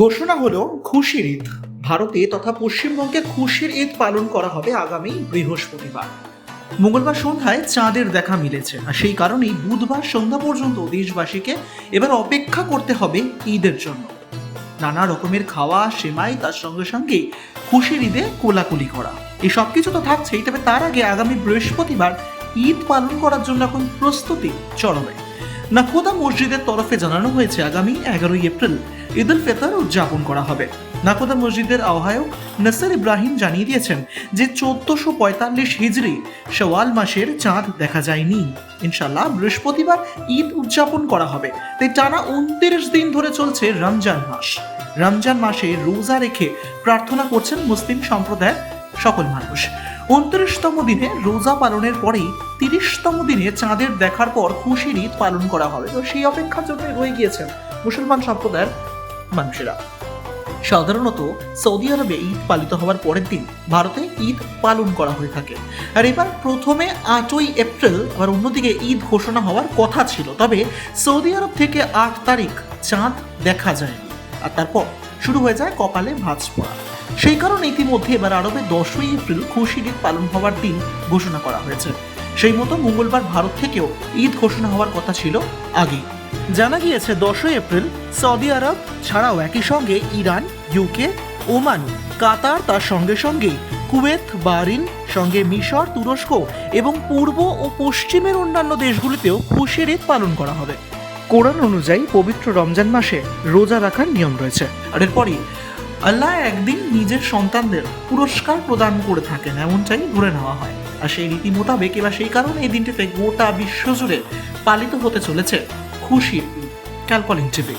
ঘোষণা হলো খুশির ঈদ। ভারতে তথা পশ্চিমবঙ্গে খুশির ঈদ পালন করা হবে আগামী বৃহস্পতিবার। মঙ্গলবার সন্ধ্যায় চাঁদের দেখা মিলেছে, আর সেই কারণেই বুধবার সন্ধ্যা পর্যন্ত দেশবাসীকে এবার অপেক্ষা করতে হবে ঈদের জন্য। নানা রকমের খাওয়া, সেমাই, তার সঙ্গে সঙ্গে খুশির ঈদে কোলাকুলি করা। এই সব কিছু তো থাকছেই, তবে তার আগে আগামী বৃহস্পতিবার ঈদ পালন করার জন্য এখন প্রস্তুতি চরমে। নাখোদা মসজিদের তরফে জানানো হয়েছে আগামী এগারোই এপ্রিল ঈদ উল ফিতর উদযাপন করা হবে। নাকোদা মসজিদের আহ্বায়ক নাসির ইব্রাহিম জানিয়ে দিয়েছেন যে চোদ্দশো পঁয়তাল্লিশ হিজড়ি শওয়াল মাসের চাঁদ দেখা যায়নি। ইনশাল্লাহ বৃহস্পতিবার ঈদ উদযাপন করা হবে। তাই টানা উনত্রিশ দিন ধরে চলছে রমজান মাস। রমজান মাসে রোজা রেখে প্রার্থনা করছেন মুসলিম সম্প্রদায়ের সকল মানুষ। উনত্রিশতম দিনে রোজা পালনের পরেই তিরিশতম দিনে চাঁদের দেখার পর খুশির ঈদ পালন করা হবে। তো সেই অপেক্ষার জন্য রয়ে গিয়েছেন মুসলমান সম্প্রদায়ের মানুষেরা। সাধারণত সৌদি আরবে ঈদ পালিত হওয়ার পরের দিন ভারতে ঈদ পালন করা হয়ে থাকে। আর এবার প্রথমে আটই এপ্রিল আবার অন্যদিকে ঈদ ঘোষণা হওয়ার কথা ছিল। তবে সৌদি আরব থেকে আট তারিখ চাঁদ দেখা যায়নি। আর তারপর শুরু হয়ে যায় কপালে ভাঁজ পড়া। সেই কারণে ইতিমধ্যে এবার আরবে দশই এপ্রিল খুশির ঈদ পালন হওয়ার দিন ঘোষণা করা হয়েছে। সেই মতো মঙ্গলবার ভারত থেকেও ঈদ ঘোষণা হওয়ার কথা ছিল আগেই। জানা গিয়েছে, দশই এপ্রিল সৌদি আরব ছাড়াও একই সঙ্গে ইরান, ইউকে, ওমান, কাতার, তার সঙ্গে সঙ্গে কুয়েত, বাহরিন, সঙ্গে মিশর, তুরস্ক এবং পূর্ব ও পশ্চিমের অন্যান্য দেশগুলিতেও খুশির ঈদ পালন করা হবে। কোরআন অনুযায়ী পবিত্র রমজান মাসে রোজা রাখার নিয়ম রয়েছে। আর এরপরই আল্লাহ একদিন নিজের সন্তানদের পুরস্কার প্রদান করে থাকেন, এমনটাই ধরে নেওয়া হয়। আর সেই রীতি মোতাবেক এবার সেই কারণে এই দিনটিতে গোটা বিশ্বজুড়ে পালিত হতে চলেছে খুশির ক্যালকলিং টিভি।